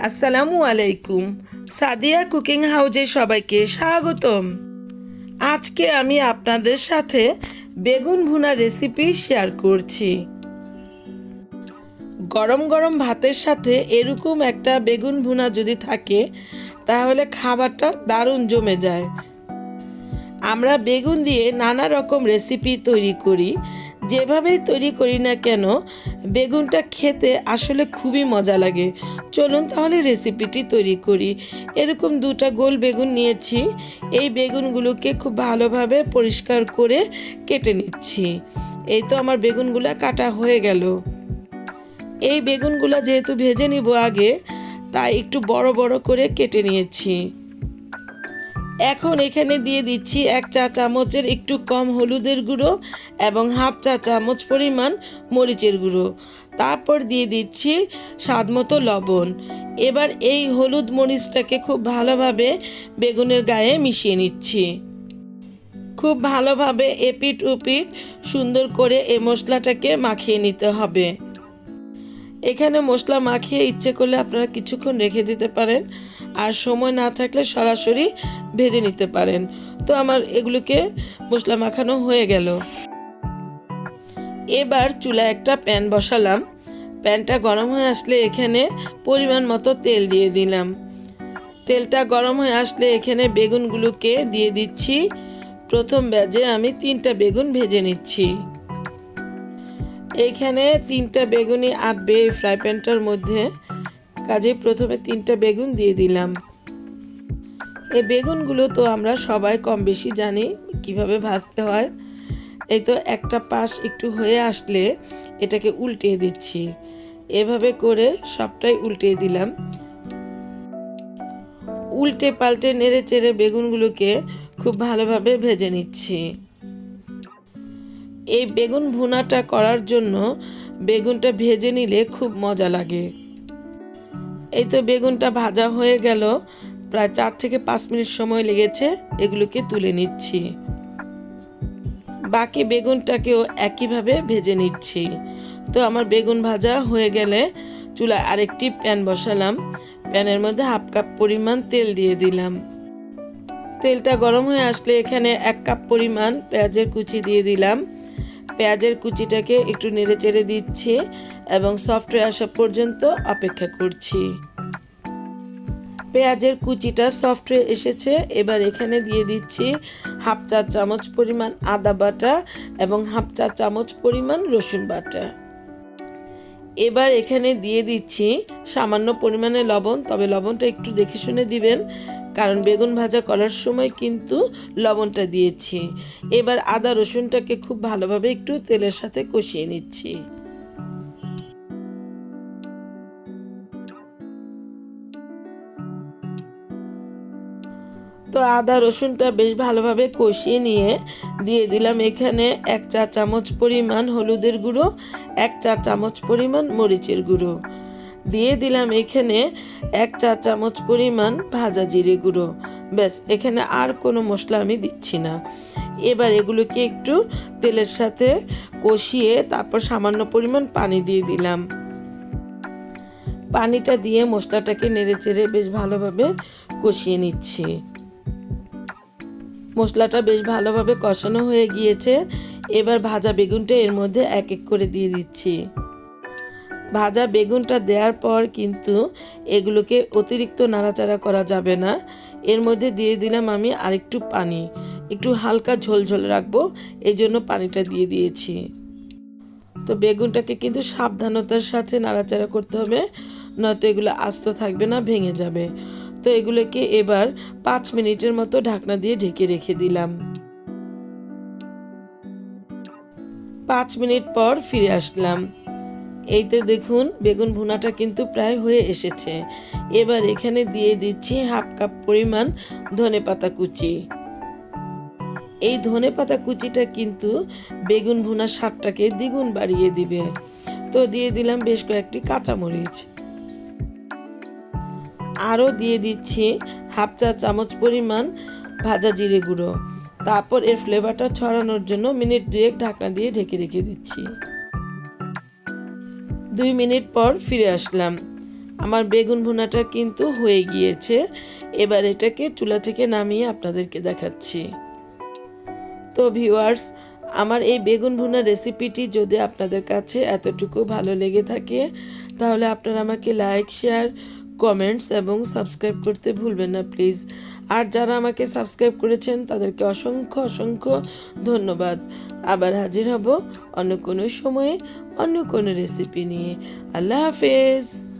আসসালামু আলাইকুম। সাদিয়া কুকিং হাউজে সবাইকে স্বাগতম। আজকে আমি আপনাদের সাথে বেগুন ভুনা রেসিপি শেয়ার করছি। গরম গরম ভাতের সাথে এরকম একটা বেগুন ভুনা যদি থাকে, তাহলে খাবারটা দারুণ জমে যায়। আমরা বেগুন দিয়ে নানা রকম রেসিপি তৈরি করি। যেভাবেই তৈরি করি না কেন, বেগুনটা খেতে আসলে খুবই মজা লাগে। চলুন তাহলে রেসিপিটি তৈরি করি। এরকম দুটা গোল বেগুন নিয়েছি। এই বেগুনগুলোকে খুব ভালোভাবে পরিষ্কার করে কেটে নিচ্ছি। এই তো আমার বেগুনগুলো কাটা হয়ে গেল। এই বেগুনগুলো যেহেতু ভেজে নিব আগে, তাই একটু বড় বড় করে কেটে নিয়েছি। এখন এখানে দিয়ে দিচ্ছি এক চা চামচের একটু কম হলুদের গুঁড়ো এবং হাফ চা চামচ পরিমাণ মরিচের গুঁড়ো। তারপর দিয়ে দিচ্ছি স্বাদ মতো লবণ। এবার এই হলুদ মরিচটাকে খুব ভালোভাবে বেগুনের গায়ে মিশিয়ে নিচ্ছি। খুব ভালোভাবে এপিট উপিট সুন্দর করে এই মশলাটাকে মাখিয়ে নিতে হবে। এখানে মশলা মাখিয়ে ইচ্ছে করলে আপনারা কিছুক্ষণ রেখে দিতে পারেন আর সময় না থাকলে সরাসরি ভেজে নিতে পারেন। তো আমার এগুলোকে মশলা মাখানো হয়ে গেল। এবার চুলায় একটা প্যান বসালাম। প্যানটা গরম হয়ে আসলে এখানে পরিমাণ মতো তেল দিয়ে দিলাম। তেলটা গরম হয়ে আসলে এখানে বেগুনগুলোকে দিয়ে দিচ্ছি। প্রথম ব্যাজে আমি তিনটা বেগুন ভেজে নিচ্ছি। এইখানে তিনটা বেগুনি আটবে এই ফ্রাই প্যানটার মধ্যে কাজে প্রথমে তিনটা বেগুন দিয়ে দিলাম। এই বেগুনগুলো তো আমরা সবাই কম বেশি জানি কীভাবে ভাজতে হয়। এই তো একটা পাশ একটু হয়ে আসলে এটাকে উল্টিয়ে দিচ্ছি। এভাবে করে সবটাই উল্টিয়ে দিলাম। উল্টে পাল্টে নেড়ে চেড়ে বেগুনগুলোকে খুব ভালোভাবে ভেজে নিচ্ছি। এই বেগুন ভুনাটা করার জন্য বেগুনটা ভেজে নিলে খুব মজা লাগে। এই তো বেগুনটা ভাজা হয়ে গেল। প্রায় চার থেকে পাঁচ মিনিট সময় লেগেছে এগুলোকে তুলে নিচ্ছি। বাকি বেগুনটাকেও একইভাবে ভেজে নিচ্ছি। তো আমার বেগুন ভাজা হয়ে গেলে চুলায় আরেকটি প্যান বসালাম। প্যানের মধ্যে হাফ কাপ পরিমাণ তেল দিয়ে দিলাম। তেলটা গরম হয়ে আসলে এখানে এক কাপ পরিমাণ পেঁয়াজের কুচি দিয়ে দিলাম। পেঁয়াজের কুচিটাকে একটু নেড়ে চেড়ে দিচ্ছি এবং সফট হয়ে আসা পর্যন্ত অপেক্ষা করছি। পেঁয়াজের কুচিটা সফট হয়ে এসেছে। এবার এখানে দিয়ে দিচ্ছি হাফ চা চামচ পরিমাণ আদা বাটা এবং হাফ চা চামচ পরিমাণ রসুন বাটা। এবার এখানে দিয়ে দিচ্ছি সামান্য পরিমাণে লবণ। তবে লবণটা একটু দেখে শুনে দিবেন। কারণ বেগুন ভাজা করার সময় কিন্তু লবণটা দিয়েছি। এবার আদা রসুনটাকে খুব ভালোভাবে একটু তেলের সাথে কষিয়ে নিচ্ছি। তো আদা রসুনটা বেশ ভালোভাবে কষিয়ে নিয়ে দিয়ে দিলাম এখানে এক চা চামচ পরিমাণ হলুদের গুঁড়ো, এক চা চামচ পরিমাণ মরিচের গুঁড়ো। দিয়ে দিলাম এখানে এক চা চামচ পরিমাণ ভাজা জিরে গুঁড়ো। ব্যাস, এখানে আর কোনো মশলা আমি দিচ্ছি না। এবার এগুলোকে একটু তেলের সাথে কষিয়ে তারপর সামান্য পরিমাণ পানি দিয়ে দিলাম। পানিটা দিয়ে মশলাটাকে নেড়ে চেড়ে বেশ ভালোভাবে কষিয়ে নিচ্ছি। মশলাটা বেশ ভালোভাবে কষানো হয়ে গিয়েছে। এবার ভাজা বেগুনটা এর মধ্যে এক এক করে দিয়ে দিচ্ছি। ভাজা বেগুনটা দেওয়ার পর কিন্তু এগুলোকে অতিরিক্ত নাড়াচাড়া করা যাবে না। এর মধ্যে দিয়ে দিলাম আমি আরেকটু পানি। একটু হালকা ঝোলঝোল রাখব এই জন্য পানিটা দিয়ে দিয়েছি। তো বেগুনটাকে কিন্তু সাবধানতার সাথে নাড়াচাড়া করতে হবে, নয়তো এগুলো আস্ত থাকবে না, ভেঙে যাবে। তো এগুলোকে এবার পাঁচ মিনিটের মতো ঢাকনা দিয়ে ঢেকে রেখে দিলাম। পাঁচ মিনিট পর ফিরে আসলাম। এই তো দেখুন, বেগুন ভুনাটা কিন্তু প্রায় হয়ে এসেছে। এবার এখানে দিয়ে দিচ্ছি হাফ কাপ পরিমাণ ধনে পাতা কুচি। এই ধনে পাতা কুচিটা কিন্তু বেগুন ভুনার স্বাদটাকে দ্বিগুণ বাড়িয়ে দিবে। তো দিয়ে দিলাম বেশ কয়েকটি কাঁচামরিচ। আরও দিয়ে দিচ্ছি হাফ চা চামচ পরিমাণ ভাজা জিরে গুঁড়ো। তারপর এর ফ্লেভারটা ছড়ানোর জন্য মিনিট দুয়েক ঢাকনা দিয়ে ঢেকে রেখে দিচ্ছি। দুই মিনিট পর ফিরে আসলাম। আমার বেগুন ভুনাটা কিন্তু হয়ে গিয়েছে। এবার এটাকে চুলা থেকে নামিয়ে আপনাদেরকে দেখাচ্ছি। তো ভিওয়ার্স আমার এই বেগুন ভুনা রেসিপিটি যদি আপনাদের কাছে এতটুকু ভালো লেগে থাকে, তাহলে আপনারা আমাকে লাইক, শেয়ার কমেন্টস এবং সাবস্ক্রাইব করতে ভুলবেন না প্লিজ আর যারা আমাকে সাবস্ক্রাইব করেছেন, তাদেরকে অসংখ্য অসংখ্য ধন্যবাদ। আবার হাজির হব অন্য কোনো সময়ে, অন্য কোনো রেসিপি নিয়ে। আল্লাহ হাফেজ।